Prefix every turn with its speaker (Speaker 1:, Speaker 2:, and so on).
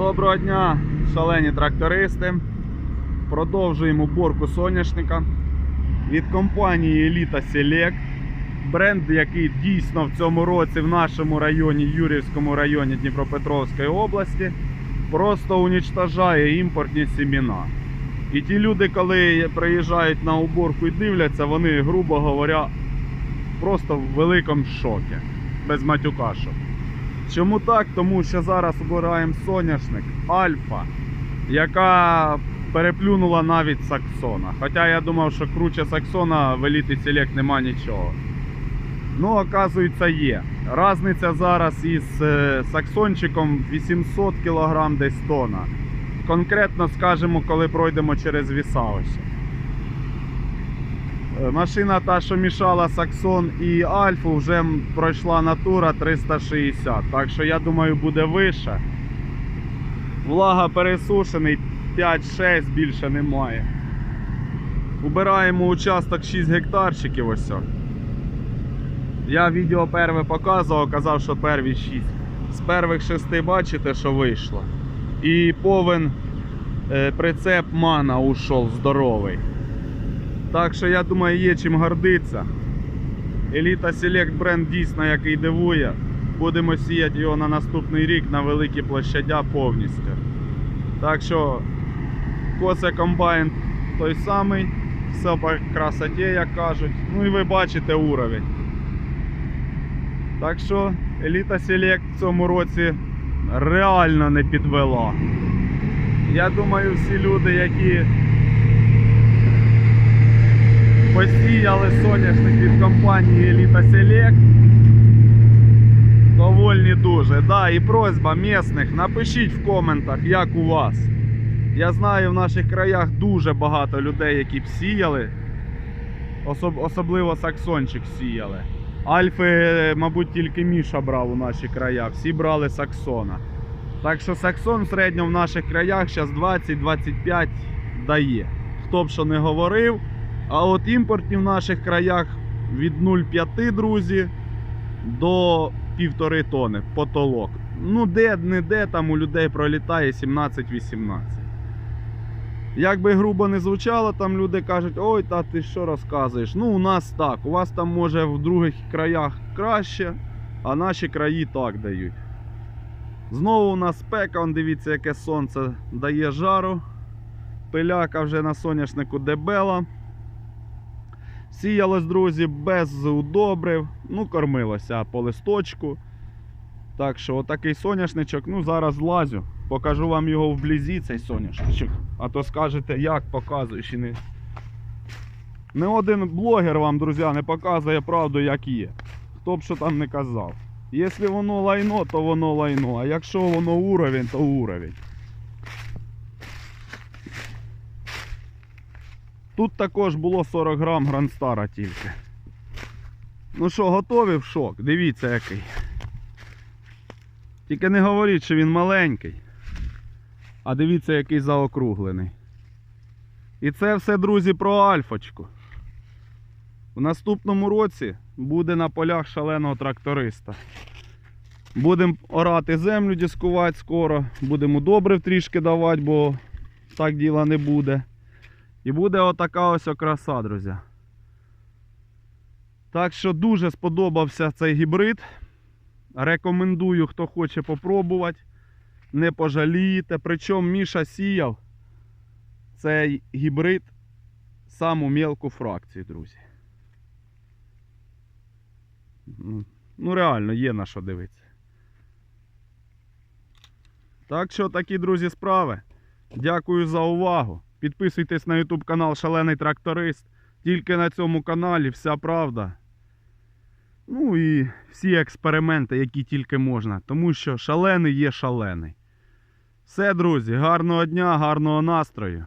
Speaker 1: Доброго дня, шалені трактористи. Продовжуємо уборку соняшника від компанії Elita Select. Бренд, який дійсно в цьому році в нашому районі, Юрівському районі Дніпропетровської області, просто унічтожає імпортні сімена. І ті люди, коли приїжджають на уборку і дивляться, вони, грубо говоря, просто в великому шокі. Без матюкашок. Чому так? Тому що зараз обираємо соняшник Альфа, яка переплюнула навіть Саксона. Хоча я думав, що круче Саксона в Elite Select нема нічого. Ну, оказується, є. Разниця зараз із е, Саксончиком 800 кг десь тона. Конкретно скажемо, коли пройдемо через Вісавище. Е, Машина та, що мішала Саксон і Альфу, вже пройшла натура 360. Так що я думаю, буде вище. Влага пересушений 5-6 більше немає. Убираємо участок 6 гектарчиків ось. Я відео перве показував, казав, що перві 6. З первих 6 бачите, що вийшло. І повен е, прицеп мана ушов здоровий. Так що я думаю, є чим гордитися. Еліта Select бренд дійсно який дивує. Будемо сіяти його на наступний рік на великі площадя повністю. Так що косе комбайн той самий, все по красоті, як кажуть. Ну і ви бачите уровень. Так що Еліта Select в цьому році реально не підвела. Я думаю, всі люди, які посіяли соняшник від компанії Elita Select. Довольні дуже. Да, і просьба місних, напишіть в коментах, як у вас. Я знаю, в наших краях дуже багато людей, які б сіяли. Особ- особливо саксончик сіяли. Альфи, мабуть, тільки Міша брав у наші края. Всі брали саксона. Так що саксон в середньому в наших краях зараз 20-25 дає. Хто б що не говорив. А от імпортні в наших краях від 0,5, друзі, до 1,5 тони потолок. Ну, де не де там у людей пролітає 17-18. Як би грубо не звучало, там люди кажуть, ой, та ти що розказуєш? Ну, у нас так. У вас там може в других краях краще, а наші краї так дають. Знову у нас спека, он дивіться, яке сонце дає жару. Пиляка вже на соняшнику дебела. Сіялось, друзі, без удобрив. Ну, кормилося по листочку. Так що, отакий соняшничок. Ну, зараз злазю. Покажу вам його вблизі, цей соняшничок. А то скажете, як показуєш і не. Не один блогер вам, друзі, не показує правду, як є. Хто б що там не казав. Якщо воно лайно, то воно лайно. А якщо воно уровень, то уровень. Тут також було 40 грам гранстара тільки. Ну що, готові в шок? Дивіться який. Тільки не говоріть, що він маленький. А дивіться, який заокруглений. І це все, друзі, про альфочку. В наступному році буде на полях шаленого тракториста. Будемо орати землю, дискувати скоро, будемо добрив трішки давати, бо так діла не буде. І буде отака ось окраса, друзі. Так що дуже сподобався цей гібрид. Рекомендую, хто хоче попробувати. Не пожалієте. Причому Міша сіяв цей гібрид саму мелку фракцію, друзі. Ну, Ну, реально, є на що дивитися. Так що такі, друзі, справи. Дякую за увагу. Підписуйтесь на YouTube канал Шалений Тракторист. Тільки на цьому каналі вся правда. Ну і всі експерименти, які тільки можна. Тому що шалений є шалений. Все, друзі, гарного дня, гарного настрою.